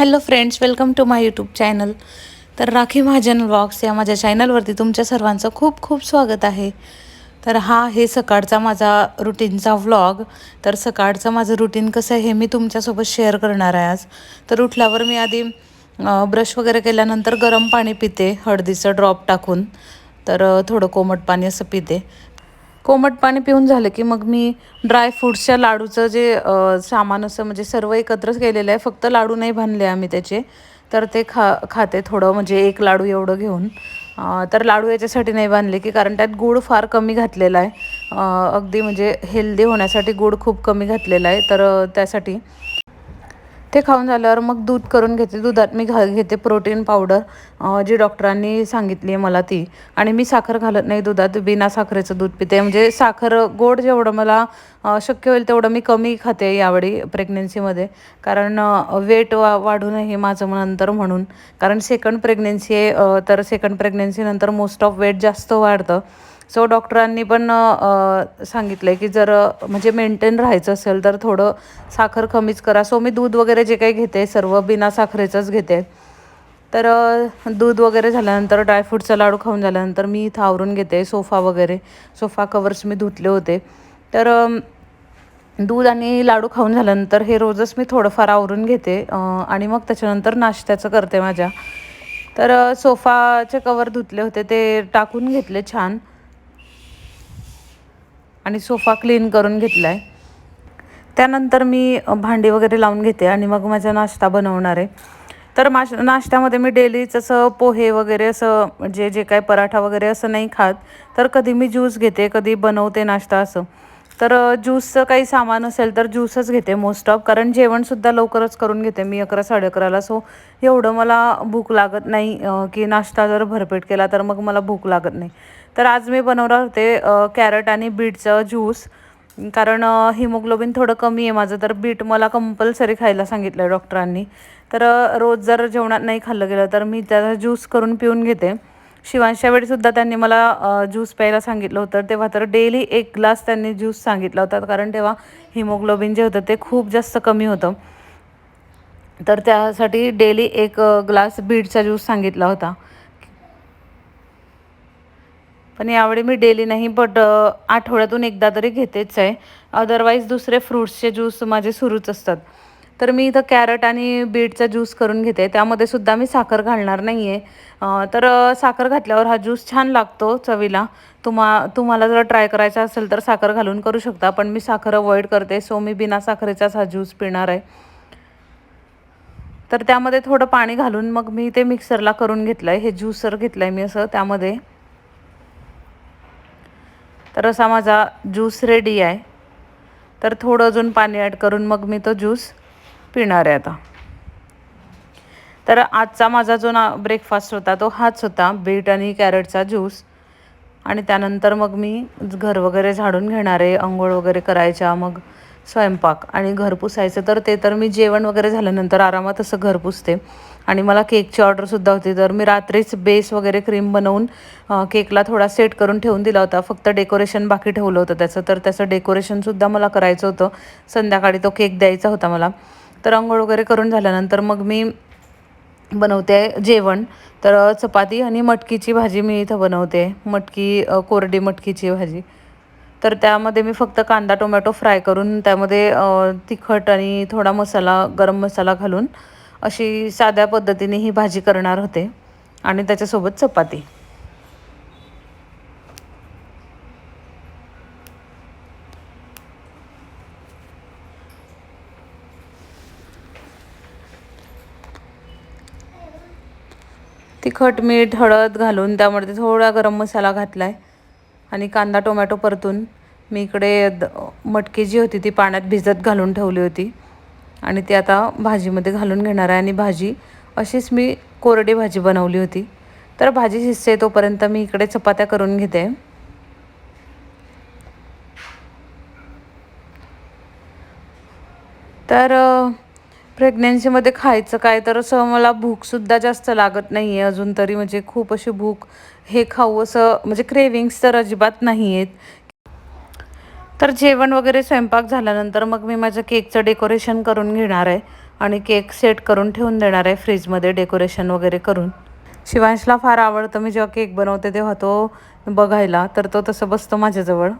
Hello friends welcome to my YouTube channel. तर Rakhi Mahajan vlogs या माझ्या चॅनलवरती तुमच्या सर्वांचं खूप खूप स्वागत आहे. तर हा हे सकाळचा माझा रुटीनचा व्लॉग तर सकाळचं माझं रुटीन कसं आहे हे मी तुमच्यासोबत शेअर करणार आहे आज. तर उठल्यावर मी आधी ब्रश वगैरे केल्यानंतर गरम पाणी पिते हळदीचं ड्रॉप टाकून. तर थोडं कोमट पाणी असं पिते. कोमट पाणी पिऊन झालं की मग मी ड्राय फ्रूट्सच्या लाडूचं जे सामान असं म्हणजे सर्व एकत्रच केलेलं आहे. फक्त लाडू नाही बांधले आम्ही त्याचे. तर ते खा खाते थोडं म्हणजे एक लाडू एवढं घेऊन. तर लाडू याच्यासाठी नाही बांधले की कारण त्यात गूळ फार कमी घातलेला आहे. अगदी म्हणजे हेल्दी होण्यासाठी गूळ खूप कमी घातलेला आहे. तर त्यासाठी ते खाऊन झाल्यावर मग दूध करून घेते. दुधात मी घा घेते प्रोटीन पावडर जी डॉक्टरांनी सांगितली आहे मला ती. आणि मी साखर घालत नाही दुधात बिना साखरेचं दूध पिते. म्हणजे साखर गोड जेवढं मला शक्य होईल तेवढं मी कमी खाते यावेळी प्रेग्नेन्सीमध्ये कारण वेट वा वाढू नये माझं नंतर म्हणून. कारण सेकंड प्रेग्नेन्सी आहे तर सेकंड प्रेग्नेन्सीनंतर मोस्ट ऑफ वेट जास्त वाढतं. सो डॉक्टरांनी पण सांगितलं आहे की जर म्हणजे मेंटेन राहायचं असेल तर थोडं साखर कमीच करा. सो मी दूध वगैरे जे काही घेते सर्व बिना साखरेचंच घेते. तर दूध वगैरे झाल्यानंतर ड्रायफ्रूटचा लाडू खाऊन झाल्यानंतर मी इथं आवरून घेते सोफा वगैरे. सोफा कवर्स मी धुतले होते. तर दूध आणि लाडू खाऊन झाल्यानंतर हे रोजच मी थोडंफार आवरून घेते आणि मग त्याच्यानंतर नाश्त्याचं करते माझ्या. तर सोफाचे कवर धुतले होते ते टाकून घेतले छान. आणि सोफा क्लीन करून घेतला आहे त्यानंतर मी भांडी वगैरे लावून घेते आणि मग माझा नाश्ता बनवणार आहे. तर माश नाश्त्यामध्ये मी डेलीच असं पोहे वगैरे असं म्हणजे जे काय पराठा वगैरे असं नाही खात तर कधी मी ज्यूस घेते कधी बनवते नाश्ता असं. तर ज्यूसचं काही सामान असेल तर ज्यूसच घेते मोस्ट ऑफ कारण जेवणसुद्धा लवकरच करून घेते मी अकरा साडे अकराला सो एवढं मला भूक लागत नाही की नाश्ता जर भरपेट केला तर मग मला भूक लागत नाही. तर आज मी बनवणार होते कॅरट आणि बीटचं ज्यूस कारण हिमोग्लोबिन थोडं कमी आहे माझं तर बीट मला कंपल्सरी खायला सांगितलं आहे डॉक्टरांनी तर रोज जर जेवणात नाही खाल्लं गेलं तर मी त्याचा ज्यूस करून पिऊन घेते. शिवांशच्या वेळीसुद्धा त्यांनी मला ज्यूस प्यायला सांगितलं होतं. तेव्हा तर डेली एक ग्लास त्यांनी ज्यूस सांगितला होता. कारण तेव्हा हिमोग्लोबिन जे होतं ते खूप जास्त कमी होतं. तर त्यासाठी डेली एक ग्लास बीटचा ज्यूस सांगितला होता. पण यावेळी मी डेली नाही बट आठवड्यातून एकदा तरी घेतेच आहे. अदरवाईज दुसरे फ्रूट्सचे ज्यूस माझे सुरूच असतात. तर मी इथं कॅरट आणि बीटचा ज्यूस करून घेते. त्यामध्ये सुद्धा मी साखर घालणार नाही आहे तर साखर घातल्यावर हा ज्यूस छान लागतो चवीला. तुम्हा तुम्हाला जर ट्राय करायचा असेल तर साखर घालून करू शकता पण मी साखर अवॉइड करते सो मी बिना साखरेचाच हा ज्यूस पिणार आहे. तर त्यामध्ये थोडं पाणी घालून मग मी ते मिक्सरला करून घेतलं आहे हे ज्यूसर घेतलं आहे मी असं त्यामध्ये. तर असा माझा ज्यूस रेडी आहे. तर थोडं अजून पाणी ॲड करून मग मी तो ज्यूस पिणार आहे आता. तर आजचा माझा जो ना ब्रेकफास्ट होता तो हाच होता बीट आणि कॅरेटचा ज्यूस. आणि त्यानंतर मग मी घर वगैरे झाडून घेणार आहे आंघोळ वगैरे करायच्या मग स्वयंपाक आणि घर पुसायचं. तर ते तर मी जेवण वगैरे झाल्यानंतर आरामात असं घर पुसते. आणि मला केकची ऑर्डरसुद्धा होती. तर मी रात्रीच बेस वगैरे क्रीम बनवून केकला थोडा सेट करून ठेवून दिला होता. फक्त डेकोरेशन बाकी ठेवलं होतं त्याचं. तर त्याचं डेकोरेशनसुद्धा मला करायचं होतं. संध्याकाळी तो केक द्यायचा होता मला. तर आंघोळ वगैरे करून झाल्यानंतर मग मी बनवते जेवण. तर चपाती आणि मटकीची भाजी मी इथं बनवते. मटकी कोरडी मटकीची भाजी. तर त्यामध्ये मी फक्त कांदा टोमॅटो फ्राय करून त्यामध्ये तिखट आणि थोडा मसाला गरम मसाला घालून अशी साध्या पद्धतीने ही भाजी करणार होते. आणि त्याच्यासोबत चपाती. तिखट मीठ हळद घालून त्यामध्ये थोडा गरम मसाला घातला आहे आणि कांदा टोमॅटो परतून मी इकडे द मटकी जी होती ती पाण्यात भिजत घालून ठेवली होती. आणि ती आता भाजीमध्ये घालून घेणार आहे. आणि भाजी अशीच मी कोरडी भाजी बनवली होती. तर भाजी शिजते तोपर्यंत मी इकडे चपात्या करून घेते. तर प्रेग्नन्सीमध्ये खायचं काय? तर असं मला भूकसुद्धा जास्त लागत नाही आहे अजून तरी. म्हणजे खूप अशी भूक हे खाऊ असं म्हणजे क्रेविंग्स तर अजिबात नाही आहेत तर जेवण वगैरे स्वयंपाक झाल्यानंतर मग मी माझ्या केकचं डेकोरेशन करून घेणार आहे आणि केक सेट करून ठेवून देणार आहे फ्रीजमध्ये डेकोरेशन वगैरे करून. शिवांशला फार आवडतं मी जेव्हा केक बनवते तेव्हा तो बघायला तर तो तसं बसतो माझ्याजवळ.